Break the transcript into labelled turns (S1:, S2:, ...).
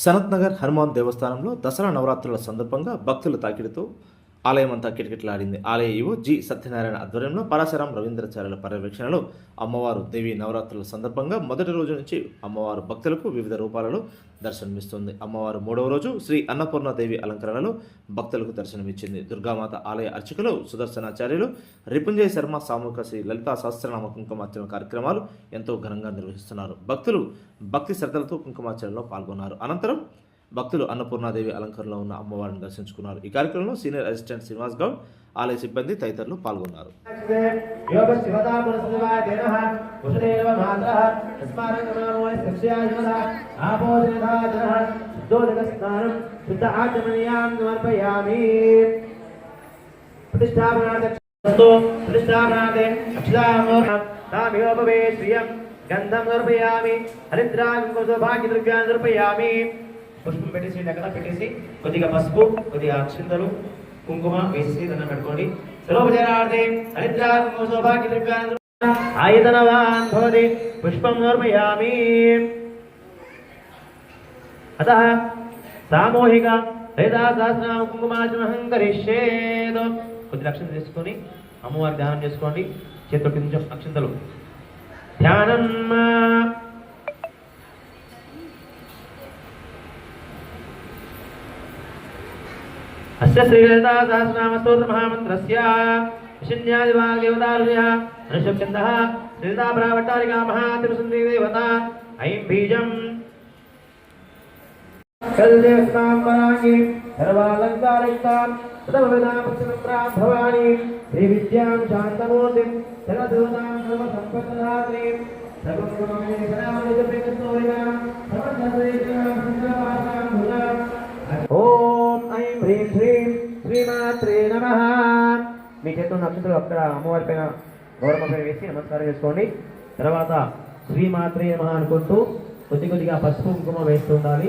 S1: సనత్ నగర్ హనుమాన్ దేవస్థానంలో దసరా నవరాత్రుల సందర్భంగా భక్తుల తాకిడితో ఆలయం అంతా కిటకిటలాడింది. ఆలయ ఈవో జి సత్యనారాయణ ఆధ్వర్యంలో పరాశరం రవీంద్రాచార్యుల పర్యవేక్షణలో అమ్మవారు దేవి నవరాత్రుల సందర్భంగా మొదటి రోజు నుంచి అమ్మవారు భక్తులకు వివిధ రూపాలలో దర్శనమిస్తుంది. అమ్మవారు మూడవ రోజు శ్రీ అన్నపూర్ణ దేవి అలంకరణలో భక్తులకు దర్శనమిచ్చింది. దుర్గామాత ఆలయ అర్చకులు సుదర్శనాచార్యులు రిపుంజయ శర్మ సామూహిక శ్రీ లలితా సహస్రనామ కుంకుమార్చన కార్యక్రమాలు ఎంతో ఘనంగా నిర్వహిస్తున్నారు. భక్తులు భక్తి శ్రద్ధలతో కుంకుమార్చనలో పాల్గొన్నారు. అనంతరం భక్తులు అన్నపూర్ణాదేవి అలంకరణలో ఉన్న అమ్మవారిని దర్శించుకున్నారు ఈ కార్యక్రమంలో సీనియర్ అసిస్టెంట్ శ్రీనివాస్ గౌడ్ ఆలయ సిబ్బంది తదితరులు పాల్గొన్నారు
S2: प्रतिष्ठापनादे अक्षदामोहं तामियोपवे श्रियं गन्धं సమర్పయామి హరిద్రాగం సౌభాగ్యద్రవ్యాన్ని సమర్పయామి పుష్పం పెట్టేసి అక్కడ పెట్టేసి కొద్దిగా పసుపు కొద్దిగా అక్షింతలు కుంకుమ వేసి దండం పెట్టుకోండి. సర్వోపచారార్థే హరిద్రాగం సౌభాగ్యద్రవ్యాన్ని ఆయతనవాన్ భవతి పుష్పం సమర్పయామి అత సామూహిక హరిదా సహస్రనామ కుంకుమార్చనహం కరిష్యేత్ కొద్ది అక్షంతలు తీసుకొని అమ్మవారి ధ్యానం చేసుకోండి. చేతితో కొంచెం అక్షంతలు. ధ్యానం అస్య శ్రీలలితా సహస్రనామ స్తోత్ర మహామంత్రస్య విశన్యాదివాగ్యవతారుణ్యः అనుశబ్దందः శ్రీలతా ప్రావట్టారికా మహాతిరుసుందరీ దేవత ఐం బీజం కల్దేవతాం పరాంగి సర్వాలంకారిస్తాం సదవిదాం పక్షిమంత్రాం భవాని శ్రీ విద్యాం శాంతమూర్తిం సర్వదేవతాం సర్వ సంపత్ప్రదాత్రీం సర్వగుణమే సదామనిజప్రేతస్తోరిణాం శ్రీమాత్రే నమ. మీ చేతున్న నక్షత్రం అక్కడ అమ్మవారి పైన గౌరమ్మ పైన వేసి నమస్కారం చేసుకోండి. తర్వాత శ్రీమాత్రే నమ అనుకుంటూ కొద్ది కొద్దిగా పసుపు కుంకుమ వేస్తుండాలి